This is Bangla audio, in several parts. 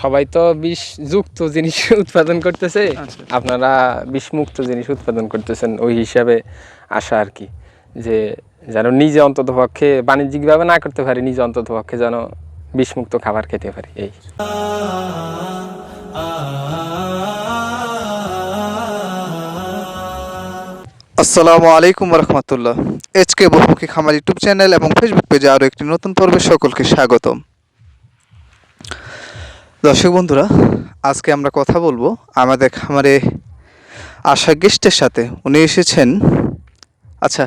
সবাই তো বিষ যুক্ত জিনিস উৎপাদন করতেছে। আপনারা বিষ মুক্ত জিনিস উৎপাদন করতেছেন ওই হিসাবে আশা আর কি। যে যেন নিজে অন্তত পক্ষে বাণিজ্যিকভাবে না করতে পারি নিজে অন্তত পক্ষে যেন বিষমুক্ত খাবার খেতে পারি এই। আসসালামু আলাইকুম রহমতুল্লাহ এইচকে বহুমুখী খামার ইউটিউব চ্যানেল এবং ফেসবুক পেজে আরও একটি নতুন পর্বে সকলকে স্বাগতম। দর্শক বন্ধুরা আজকে আমরা কথা বলব আমাদের খামারে আসা গেস্টের সাথে। উনি এসেছেন আচ্ছা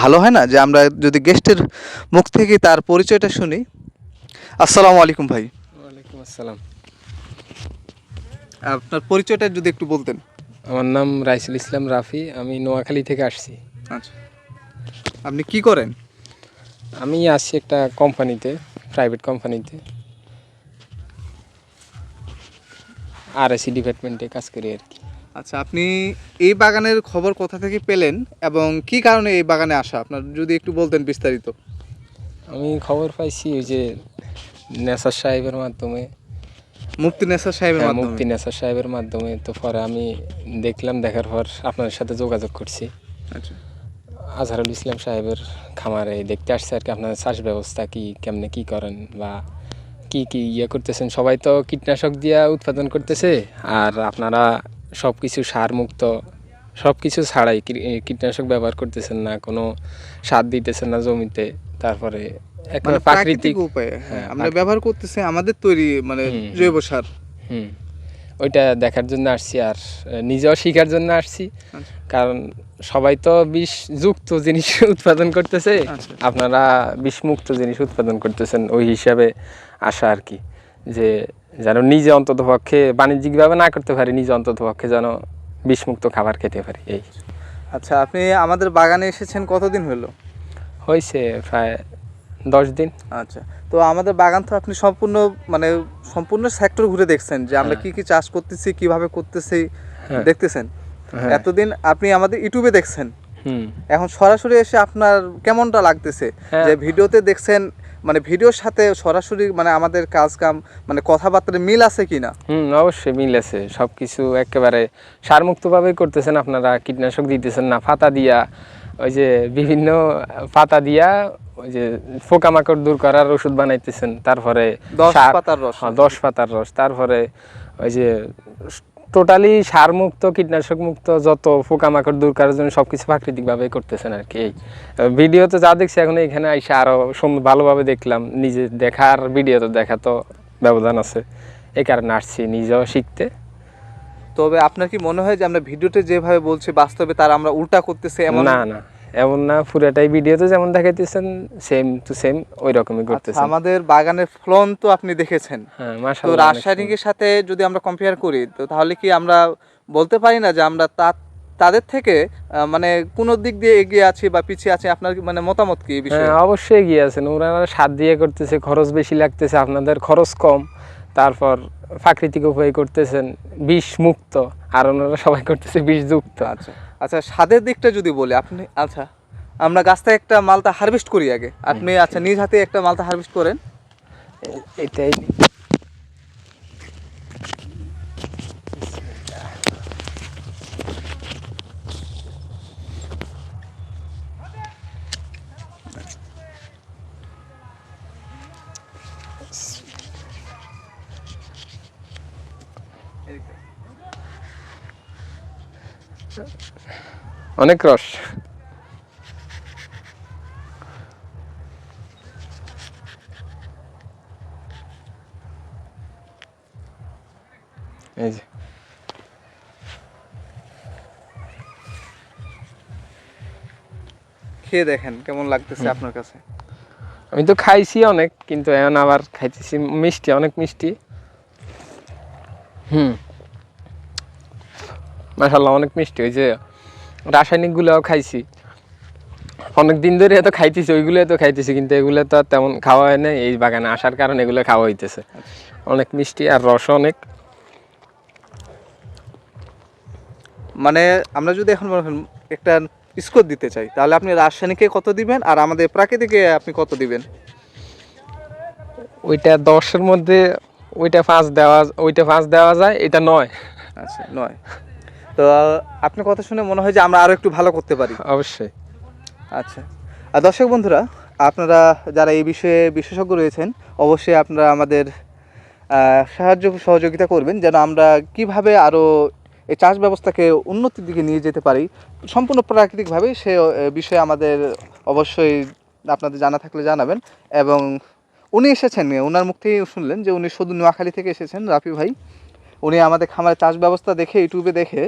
ভালো হয় না যে আমরা যদি গেস্টের মুখ থেকে তার পরিচয়টা শুনি? আসসালামু আলাইকুম ভাই। ওয়ালাইকুম আসসালাম। আপনার পরিচয়টা যদি একটু বলতেন। আমার নাম রাইসুল ইসলাম রাফি আমি নোয়াখালী থেকে আসছি। আচ্ছা। আপনি কি করেন? আমি আসছি একটা কোম্পানিতে প্রাইভেট কোম্পানিতে। আর এসি ডিপার্টমেন্টে কাজ করি আর কি। আচ্ছা আপনি এই বাগানের খবর কোথা থেকে পেলেন এবং কি কারণে এই বাগানে আসা? আপনার যদি একটু বলতেন বিস্তারিত। আমি খবর পাইছি ওই যে নেসার সাহেবের মাধ্যমে। মুফতি নেসার সাহেবের হ্যাঁ, মাধ্যমে। মুফতি নেসার সাহেবের মাধ্যমে। তো পরে আমি দেখলাম দেখার পর আপনার সাথে যোগাযোগ করছি। আচ্ছা। আজহারুল ইসলাম সাহেবের খামারে দেখতে আসছে আর কি আপনার চাষ ব্যবস্থা কি কেমনে কি করেন বা কি কি ইয়ে করতেছেন সবাই তো কীটনাশক দিয়া উৎপাদন করতেছে আর আপনারা সব কিছু সার মুক্ত সব কিছু ছাড়াই কীটনাশক ব্যবহার করতেছেন না কোনো সার দিতেছেন না জমিতে তারপরে মানে প্রাকৃতিক প্রাকৃতিক উপায়ে হ্যাঁ, হ্যাঁ, আমরা ব্যবহার করতেছি আমাদের তৈরি মানে জৈব সার হুম ওইটা দেখার জন্য আসছি আর নিজেও শেখার জন্য আসছি আচ্ছা। কারণ সবাই তো বিষ যুক্ত জিনিস উৎপাদন করতেছে আচ্ছা। আপনারা বিষমুক্ত জিনিস উৎপাদন করতেছেন ওই হিসাবে আশা আর কি যে যেন নিজে অন্তত পক্ষে বাণিজ্যিকভাবে না করতে পারি নিজে অন্তত পক্ষে যেন বিষমুক্ত খাবার খেতে পারি এই আচ্ছা আপনি আমাদের বাগানে এসেছেন কতদিন হলো হয়েছে প্রায় দশ দিন আচ্ছা তো আমাদের বাগান তো আপনি সম্পূর্ণ মানে সম্পূর্ণ সেক্টর ঘুরে দেখছেন যে আমরা হ্যাঁ। কি কি চাষ করতেছি কীভাবে করতেছি হ্যাঁ। দেখতেছেন হ্যাঁ। এতদিন আপনি আমাদের ইউটিউবে দেখছেন এখন সরাসরি এসে আপনার কেমনটা লাগতেছে? হ্যাঁ। যে ভিডিওতে দেখছেন মানে ভিডিওর সাথে সরাসরি মানে আমাদের কাজ কাম মানে কথাবার্তার মিল আছে কিনা? হুম অবশ্যই মিল আছে। সব কিছু একেবারে সারমুক্তভাবেই করতেছেন আপনারা কীটনাশক দিতেছেন না পাতা দিয়া ওই যে বিভিন্ন পাতা দিয়া ওই যে পোকামাকড় দূর করার ওষুধ বানাইতেছেন তারপরে দশ পাতার রস। হ্যাঁ, দশ পাতার রস তারপরে ওই যে টোটালি সারমুক্ত কীটনাশক মুক্ত যত পোকামাকড় দূর করার জন্য সব কিছু প্রাকৃতিকভাবেই করতেছেন আর কি। ভিডিও ভিডিওতে যা দেখছি এখন এখানে এসে আরও সুন্দর ভালোভাবে দেখলাম। নিজে দেখার ভিডিওতে দেখা তো ব্যবধান আছে। এই কারণে আসছি নিজেও শিখতে। তবে আপনার কি মনে হয় যে আমরা ভিডিওতে যেভাবে বলছি বাস্তবে তার আমরা উল্টা করতেছি এমন না না। এমন না পুরাটাই ভিডিওতে যেমন দেখাইতেছেন সেম টু সেম ওই রকমই করতেছেন। আমাদের বাগানের ফলন তো আপনি দেখেছেন। হ্যাঁ তো মাশাআল্লাহ অনেক রাসায়নিকের সাথে যদি আমরা কম্পেয়ার করি তো তাহলে কি আমরা বলতে পারি না যে আমরা তা তাদের থেকে মানে কোন দিক দিয়ে এগিয়ে আছি বা পিছিয়ে আছি? আপনার মানে মতামত কি বিষয়ে হ্যাঁ অবশ্যই এগিয়ে আছেন। ওনারা সার দিয়ে করতেছে খরচ বেশি লাগতেছে আপনাদের খরচ কম। তারপর প্রাকৃতিক উপায়ে করতেছেন বিষ মুক্ত। আর ওনারা সবাই করতেছে বিষ যুক্ত। আচ্ছা। আচ্ছা স্বাদের দিকটা যদি বলি আপনি আচ্ছা আমরা গাছ থেকে একটা মালটা হারভেস্ট করি আগে। আপনি আচ্ছা নিজ হাতে একটা মালটা হারভেস্ট করেন। এটাই অনেক রস। এই যে। খেয়ে দেখেন কেমন লাগতেছে আপনার কাছে? আমি তো খাইছি অনেক কিন্তু এখন আবার খাইতেছি মিষ্টি অনেক মিষ্টি। হুম। মাসাল্লাহ অনেক মিষ্টি। ওই যে রাসায়নিকগুলোও খাইছি। অনেক দিন ধরে এত খাইতেছি ওইগুলো এত খাইতেছি কিন্তু এগুলো তো আর তেমন খাওয়া হয় না এই বাগানে আসার কারণে এগুলো খাওয়া হইতেছে। অনেক মিষ্টি আর রস অনেক। মানে আমরা যদি এখন একটা স্কোর দিতে চাই তাহলে আপনি রাসায়নিকে কত দিবেন আর আমাদের প্রাকৃতিকে আপনি কত দিবেন? ওইটা দশের মধ্যে ওইটা ফাঁস দেওয়া ওইটা ফাঁস দেওয়া যায় এটা নয়। আচ্ছা নয়। তো আপনার কথা শুনে মনে হয় যে আমরা আরও একটু ভালো করতে পারি। অবশ্যই। আচ্ছা। আর দর্শক বন্ধুরা আপনারা যারা এই বিষয়ে বিশেষজ্ঞ রয়েছেন অবশ্যই আপনারা আমাদের সাহায্য সহযোগিতা করবেন যেন আমরা কীভাবে আরও এই চাষ ব্যবস্থাকে উন্নতির দিকে নিয়ে যেতে পারি। সম্পূর্ণ প্রাকৃতিকভাবে সে বিষয়ে আমাদের অবশ্যই আপনাদের জানা থাকলে জানাবেন। এবং উনি এসেছেন ওনার মুখ থেকেই শুনলেন যে উনি শুধু নোয়াখালী থেকে এসেছেন রাফি ভাই। উনি আমাদের খামারের চাষ ব্যবস্থা দেখে ইউটিউবে দেখে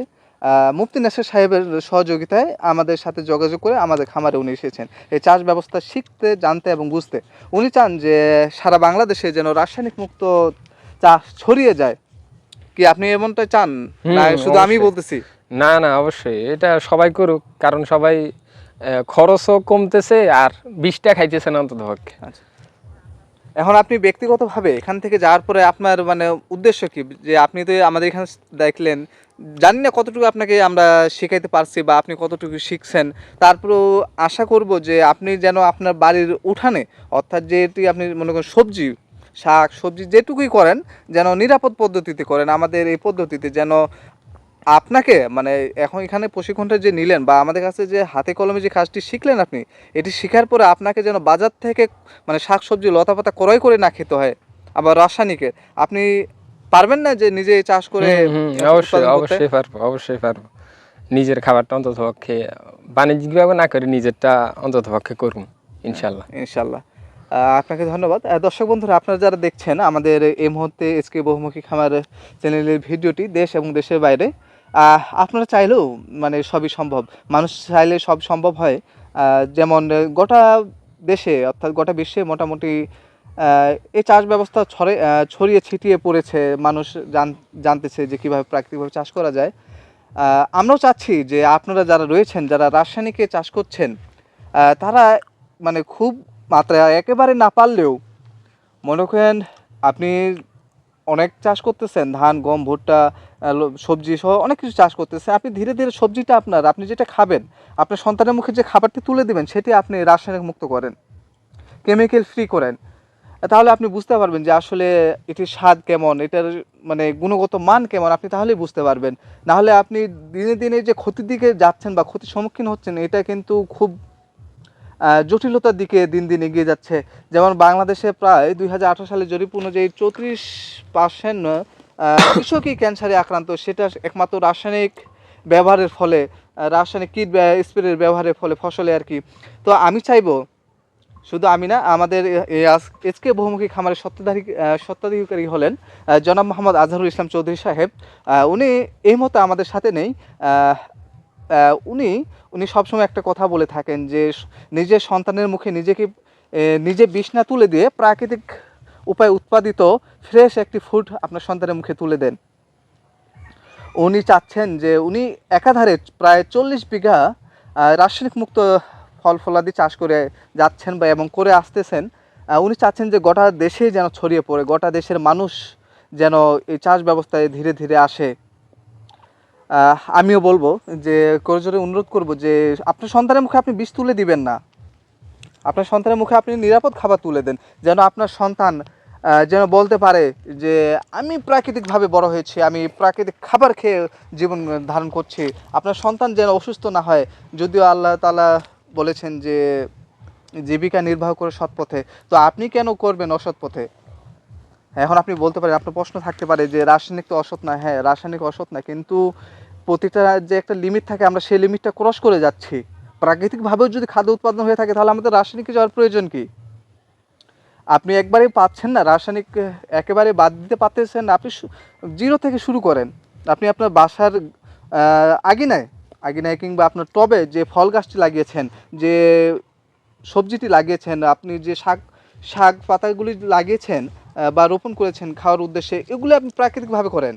মুফতি নাসির সাহেবের সহযোগিতায় আমাদের সাথে যোগাযোগ করে আমাদের খামারে উনি এসেছেন। এই চাষ ব্যবস্থা শিখতে জানতে এবং বুঝতে। উনি চান যে সারা বাংলাদেশে যেন রাসায়নিক মুক্ত চাষ ছড়িয়ে যায়। কি আপনি এমনটা চান? না শুধু আমি বলতেছি। না না অবশ্যই। এটা সবাই করুক কারণ সবাই খরচও কমতেছে আর বিষটা খাইতেছে না অন্তত পক্ষে আচ্ছা। এখন আপনি ব্যক্তিগতভাবে এখান থেকে যাওয়ার পরে আপনার মানে উদ্দেশ্য কি? যে আপনি তো আমাদের এখানে দেখলেন, জানি না কতটুকু আপনাকে আমরা শেখাইতে পারছি বা আপনি কতটুকু শিখছেন। তারপরেও আশা করব যে আপনি যেন আপনার বাড়ির উঠানে, অর্থাৎ যেটি আপনি মনে করেন সবজি, শাক, সবজি যেটুকুই করেন, যেন নিরাপদ পদ্ধতিতে করেন। আমাদের এই পদ্ধতিতে যেন আপনাকে মানে এখন এখানে প্রশিক্ষণটা যে নিলেন বা আমাদের কাছে যে হাতে কলমে যে কাজটি শিখলেন আপনি এটি শেখার পরে আপনাকে যেন বাজার থেকে মানে শাকসবজি লতাপাতা ক্রয় করে না খেতে হয় আবার রাসায়নিকের। আপনি পারবেন না যে নিজে চাষ করে অবশ্যই অবশ্যই পারব অবশ্যই পারব। নিজের খাবারটা অন্তত পক্ষে বাণিজ্যিকভাবে না করে নিজেরটা অন্তত পক্ষে করুন ইনশাল্লাহ ইনশাল্লাহ আপনাকে ধন্যবাদ। দর্শক বন্ধুরা আপনারা যারা দেখছেন আমাদের এই মুহূর্তে এসকে বহুমুখী খামার চ্যানেলের ভিডিওটি দেশ এবং দেশের বাইরে আপনারা চাইলেও মানে সবই সম্ভব। মানুষ চাইলে সব সম্ভব হয়। যেমন গোটা দেশে, অর্থাৎ গোটা বিশ্বে মোটামুটি এই চাষ ব্যবস্থা ছড়ে ছড়িয়ে ছিটিয়ে পড়েছে। মানুষ জান, জানতেছে যে কীভাবে প্রাকৃতিকভাবে চাষ করা যায়। আমরাও চাচ্ছি যে আপনারা যারা রয়েছেন, যারা রাসায়নিকে চাষ করছেন তারা মানে খুব মাত্রায় একেবারে না পারলেও, মনে করেন আপনি অনেক চাষ করতেছেন, ধান, গম, ভুট্টা সবজি সহ অনেক কিছু চাষ করতেছেন আপনি ধীরে ধীরে সবজিটা আপনার, আপনি যেটা খাবেন, আপনার সন্তানের মুখে যে খাবারটি তুলে দেবেন, সেটি আপনি রাসায়নিক মুক্ত করেন কেমিক্যাল ফ্রি করেন। তাহলে আপনি বুঝতে পারবেন যে আসলে এটির স্বাদ কেমন, এটার মানে গুণগত মান কেমন, আপনি তাহলেই বুঝতে পারবেন। নাহলে আপনি দিনে দিনে যে ক্ষতির দিকে যাচ্ছেন বা ক্ষতির সম্মুখীন হচ্ছেন, এটা কিন্তু খুব জটিলতার দিকে দিন দিন এগিয়ে যাচ্ছে। যেমন বাংলাদেশে প্রায় দুই হাজার আঠারো সালে জরিপ অনুযায়ী চৌত্রিশ পার্সেন্ট কৃষকই ক্যান্সারে আক্রান্ত সেটা একমাত্র রাসায়নিক ব্যবহারের ফলে রাসায়নিক কীট স্প্রের ব্যবহারের ফলে ফসলে আর কি। তো আমি চাইব শুধু আমি না আমাদের এসকে বহুমুখী খামারের সত্ত্বাধারী আহ, সত্ত্বাধিকারী হলেন জনাব মোহাম্মদ আজহারুল ইসলাম চৌধুরী সাহেব। উনি এই মতো আমাদের সাথে নেই। উনি উনি সবসময় একটা কথা বলে থাকেন যে নিজের সন্তানের মুখে নিজেকে নিজে বিষ না তুলে দিয়ে প্রাকৃতিক উপায়ে উৎপাদিত ফ্রেশ একটি ফুড আপনার সন্তানের মুখে তুলে দেন। উনি চাচ্ছেন যে উনি একাধারে প্রায় চল্লিশ বিঘা রাসায়নিক মুক্ত ফল ফলাদি চাষ করে যাচ্ছেন বা এবং করে আসতেছেন। উনি চাচ্ছেন যে গোটা দেশে যেন ছড়িয়ে পড়ে, গোটা দেশের মানুষ যেন এই চাষ ব্যবস্থায় ধীরে ধীরে আসে। আমিও বলব যে করজোরে অনুরোধ করব যে আপনার সন্তানের মুখে আপনি বিষ তুলে দিবেন না। আপনার সন্তানের মুখে আপনি নিরাপদ খাবার তুলে দেন, যেন আপনার সন্তান যেন বলতে পারে যে আমি প্রাকৃতিকভাবে বড় হয়েছি, আমি প্রাকৃতিক খাবার খেয়ে জীবন ধারণ করছি। আপনার সন্তান যেন অসুস্থ না হয়, যদিও আল্লাহ তালা বলেছেন যে জীবিকা নির্বাহ করে সৎ পথে। তো আপনি কেন করবেন অসৎ পথে? এখন আপনি বলতে পারেন, আপনার প্রশ্ন থাকতে পারে যে রাসায়নিক তো অসৎ না হ্যাঁ রাসায়নিক অসৎ না, কিন্তু প্রতিটা যে একটা লিমিট থাকে, আমরা সেই লিমিটটা ক্রস করে যাচ্ছি। প্রাকৃতিকভাবেও যদি খাদ্য উৎপাদন হয়ে থাকে, তাহলে আমাদের রাসায়নিক যাওয়ার প্রয়োজন কি? আপনি একবারেই পাচ্ছেন না রাসায়নিক একেবারে বাদ দিতে পারতেছেন আপনি জিরো থেকে শুরু করেন। আপনি আপনার বাসার আহ, আঙিনায় আঙিনায় কিংবা আপনার টবে যে ফল গাছটি লাগিয়েছেন যে সবজিটি লাগিয়েছেন আপনি যে শাক শাক পাতাগুলি লাগিয়েছেন বা রোপণ করেছেন খাওয়ার উদ্দেশ্যে এগুলো আপনি প্রাকৃতিকভাবে করেন।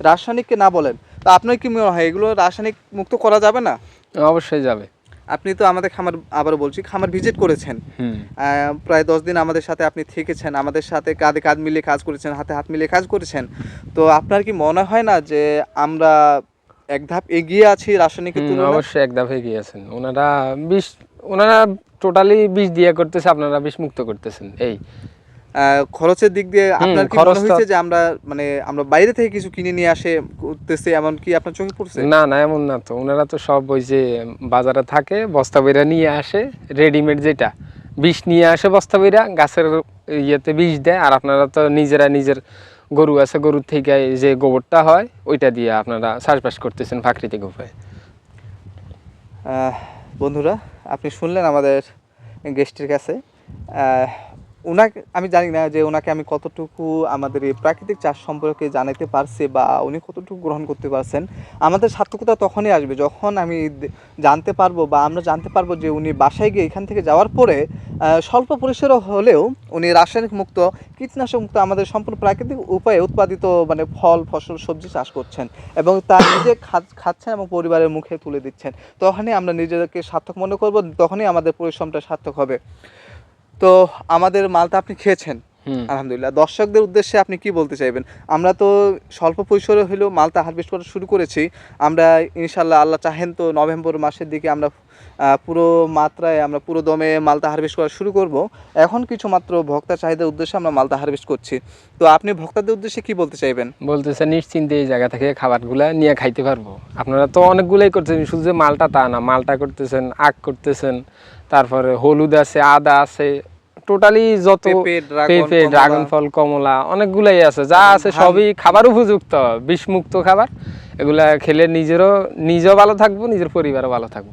রাসায়নিককে না বলেন। তা আপনার কি মনে হয় এগুলো রাসায়নিক মুক্ত করা যাবে না? অবশ্যই যাবে। আপনি তো আমাদের খামার আবারও বলছি খামার ভিজিট করেছেন। প্রায় দশ দিন আমাদের সাথে আপনি থেকেছেন আমাদের সাথে কাঁধে কাঁধ মিলিয়ে কাজ করেছেন হাতে হাত মিলিয়ে কাজ করেছেন। তো আপনার কি মনে হয় না যে আমরা এক ধাপ এগিয়ে আছি রাসায়নিক তুলনায়? অবশ্যই এক ধাপ এগিয়ে আছেন। ওনারা বিষ ওনারা টোটালি বিষ দিয়ে করতেছে আপনারা বিষ মুক্ত করতেছেন এই। খরচের দিক দিয়ে আপনার কি মনে হয়েছে যে আমরা মানে আমরা বাইরে থেকে কিছু কিনে নিয়ে আসে করতেছি এমন কি আপনার চোখে পড়ছে? না না এমন না তো। ওনারা তো সব ওই যে বাজারে থাকে বস্তা বইরা নিয়ে আসে রেডিমেড যেটা। বিষ নিয়ে আসে বস্তা বইরা গাছের ইয়েতে বিষ দেয় আর আপনারা তো নিজেরা নিজের গরু আছে গরুর থেকে যে গোবরটা হয় ওইটা দিয়ে আপনারা চাষবাস করতেছেন প্রাকৃতিক উপায়ে। বন্ধুরা আপনি শুনলেন আমাদের গেস্টের কাছে। ওনাকে আমি জানি না যে ওনাকে আমি কতটুকু আমাদের এই প্রাকৃতিক চাষ সম্পর্কে জানাতে পারছি বা উনি কতটুকু গ্রহণ করতে পারছেন। আমাদের সার্থকতা তখনই আসবে যখন আমি জানতে পারব বা আমরা জানতে পারব যে উনি বাসায় গিয়ে এখান থেকে যাওয়ার পরে স্বল্প পরিসরে হলেও উনি রাসায়নিক মুক্ত, কীটনাশক মুক্ত আমাদের সম্পূর্ণ প্রাকৃতিক উপায়ে উৎপাদিত মানে ফল, ফসল, সবজি চাষ করছেন এবং তা নিজে খাচ্ছেন এবং পরিবারের মুখে তুলে দিচ্ছেন। তখনই আমরা নিজেদেরকে সার্থক মনে করব, তখনই আমাদের পরিশ্রমটা সার্থক হবে। তো আমাদের মালটা আপনি খেয়েছেন। আলহামদুলিল্লাহ। দর্শকদের উদ্দেশ্যে আপনি কি বলতে চাইবেন? আমরা তো স্বল্প পরিসরে হলেও মালটা হারভেস্ট করা শুরু করেছি। আমরা ইনশাল্লাহ আল্লাহ চাহেন তো নভেম্বর মাসের দিকে আমরা পুরো মাত্রায় আমরা পুরো দমে মালটা হারভেস্ট করা শুরু করব। এখন কিছু মাত্র ভক্তা চাহিদার উদ্দেশ্যে আমরা মালটা হারভেস্ট করছি। তো আপনি ভক্তাদের উদ্দেশ্যে কি বলতে চাইবেন? বলতে চাই নিশ্চিন্তে এই জায়গা থেকে খাবারগুলা নিয়ে খাইতে পারব। আপনারা তো অনেকগুলোই করছেন শুধু যে মালটা তা না মালটা করতেছেন আখ করতেছেন তারপরে হলুদ আছে আদা আছে টোটালি যত পেঁপে, ড্রাগন, ফল কমলা অনেকগুলাই আছে। যা আছে সবই খাবার উপযুক্ত বিষমুক্ত খাবার। এগুলা খেলে নিজেরও নিজেও ভালো থাকব নিজের পরিবারও ভালো থাকব।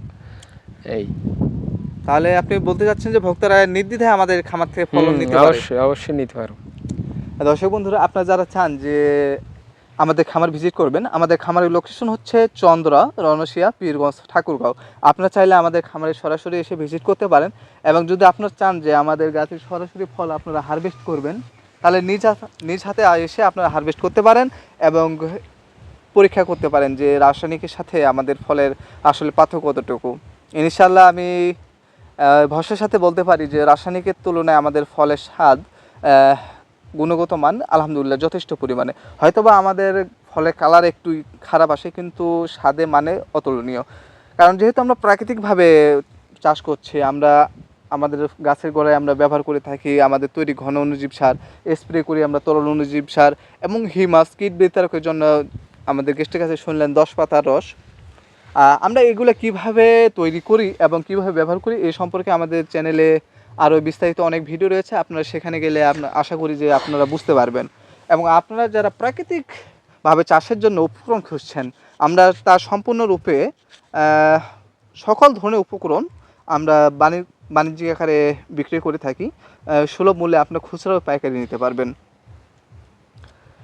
এই। তাহলে আপনি বলতে চাচ্ছেন যে ভক্তরা নির্দ্বিধায় আমাদের খামার থেকে ফলন নিতে পারে? অবশ্যই অবশ্যই নিতে পারব। দর্শক বন্ধুরা আপনারা যারা চান যে আমাদের খামার ভিজিট করবেন। আমাদের খামারের লোকেশন হচ্ছে চন্দ্রা রনশিয়া পীরগঞ্জ, ঠাকুরগাঁও। আপনারা চাইলে আমাদের খামারে সরাসরি এসে ভিজিট করতে পারেন এবং যদি আপনারা চান যে আমাদের গাছের সরাসরি ফল আপনারা হারভেস্ট করবেন, তাহলে নিজ নিজ হাতে এসে আপনারা হারভেস্ট করতে পারেন এবং পরীক্ষা করতে পারেন যে রাসায়নিকের সাথে আমাদের ফলের আসলে পার্থক্য কতটুকু। ইনশাল্লাহ আমি ভরসার সাথে বলতে পারি যে রাসায়নিকের তুলনায় আমাদের ফলের স্বাদ গুণগত মান আলহামদুলিল্লাহ যথেষ্ট পরিমাণে। হয়তোবা আমাদের ফলের কালার একটু খারাপ আসে, কিন্তু স্বাদে মানে অতুলনীয়। কারণ যেহেতু আমরা প্রাকৃতিকভাবে চাষ করছি, আমরা আমাদের গাছের গোড়ায় আমরা ব্যবহার করে থাকি, আমাদের তৈরি ঘন অনুজীব সার, স্প্রে করি আমরা তরল অনুজীব সার, এবং হিমাস কীট বিতারকের জন্য আমাদের গেস্টের কাছে শুনলেন দশ পাতার রস। আমরা এগুলো কীভাবে তৈরি করি এবং কীভাবে ব্যবহার করি এই সম্পর্কে আমাদের চ্যানেলে আরও বিস্তারিত অনেক ভিডিও রয়েছে, আপনারা সেখানে গেলে আপনার আশা করি যে আপনারা বুঝতে পারবেন। এবং আপনারা যারা প্রাকৃতিকভাবে চাষের জন্য উপকরণ খুঁজছেন, আমরা তার সম্পূর্ণরূপে সকল ধরনের উপকরণ আমরা বাণিজ্যিক আকারে বিক্রি করে থাকি। সুলভ মূল্যে আপনার খুচরা পাইকারি নিতে পারবেন।